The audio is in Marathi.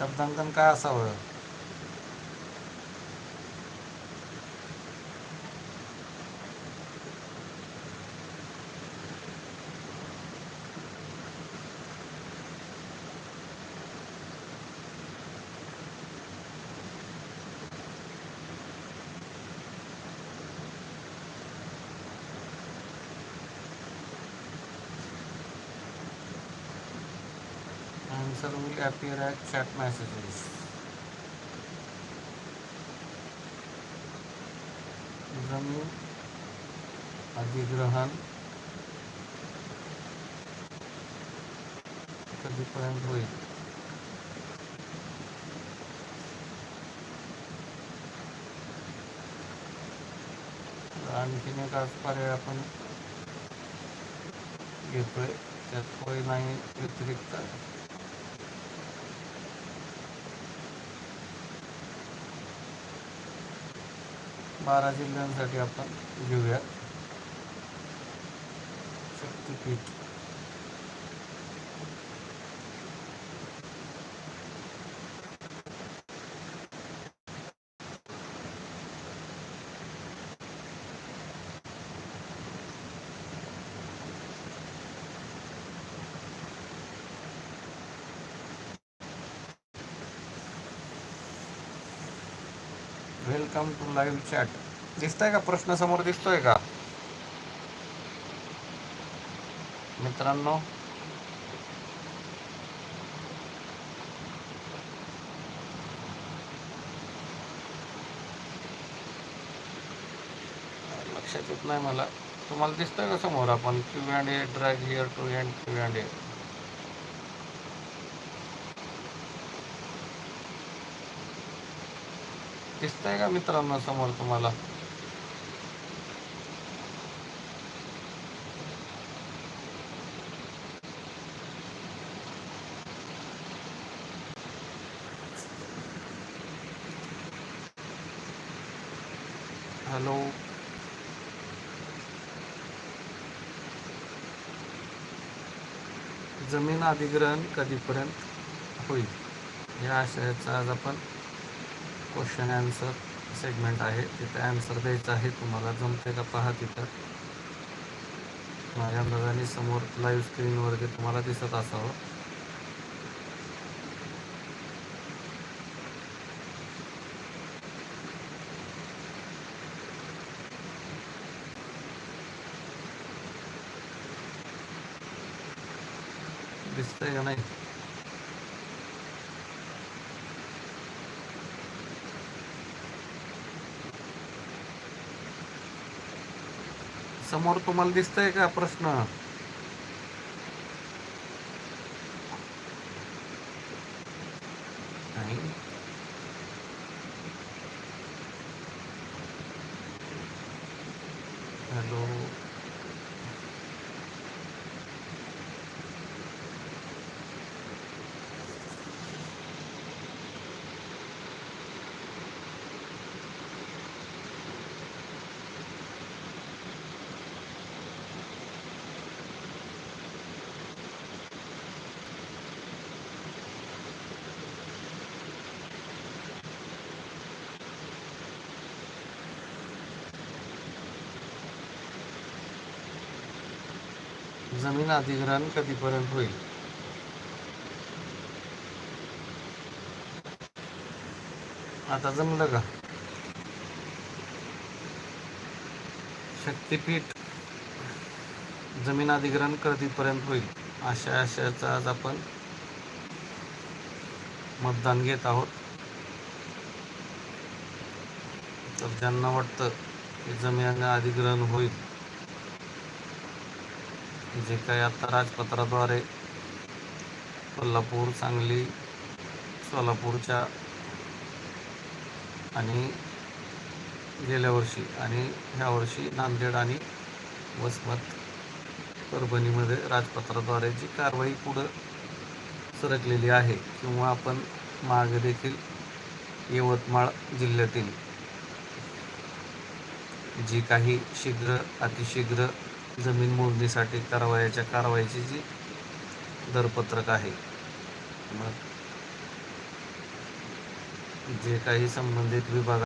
शब्दांकन काय असावं? Answer will appear as chat messages. जमीन अधिग्रहण कधीपर्यंत होईल आणखीन एक आज पर्याय आपण घेतोय त्यात होय नाही व्यतिरिक्त बारा जिल्ह्यांसाठी आपण घेऊया. Shaktipeeth. Welcome to live chat. दिसतंय का? प्रश्न समोर दिसतोय का? मित्रांनो. लक्षात येत नाही मला. तुम्हाला दिसतंय का समोर आपण? Q and A drag here to end Q and A दिसतंय का मित्रांनो समोर तुम्हाला? हॅलो. जमीन अधिग्रहण कधीपर्यंत होईल? या आशयाचा आज आपण क्वेश्चन ॲन्सर सेगमेंट आहे. तिथे ॲन्सर द्यायचं आहे. तुम्हाला जमते का पहा तिथं. माझ्या अंदाजाने समोर लाईव्ह स्क्रीनवरती तुम्हाला दिसत असावं. दिसतंय का नाही? समोर तुम्हाला दिसतंय का प्रश्न? नाही. हॅलो? जमीन अधिग्रहण कधीपर्यंत होईल आता जमलं का शक्तीपीठ जमीन अधिग्रहण कधीपर्यंत होईल अशा आशयाचा आज आपण मतदान घेत आहोत. तर ज्यांना वाटतं की जमीन अधिग्रहण होईल. जे काही आता राजपत्राद्वारे कोल्हापूर सांगली सोलापूरच्या आणि गेल्या वर्षी आणि ह्या वर्षी नांदेड आणि वसमत परभणीमध्ये राजपत्राद्वारे जी कारवाई पुढं सरकलेली आहे किंवा आपण मागे देखील यवतमाळ जिल्ह्यातील जी काही शीघ्र अतिशीघ्र जमीन मोजणीसाठी कारवायाच्या कारवाईची जी दरपत्रक आहे. मग जे काही संबंधित विभाग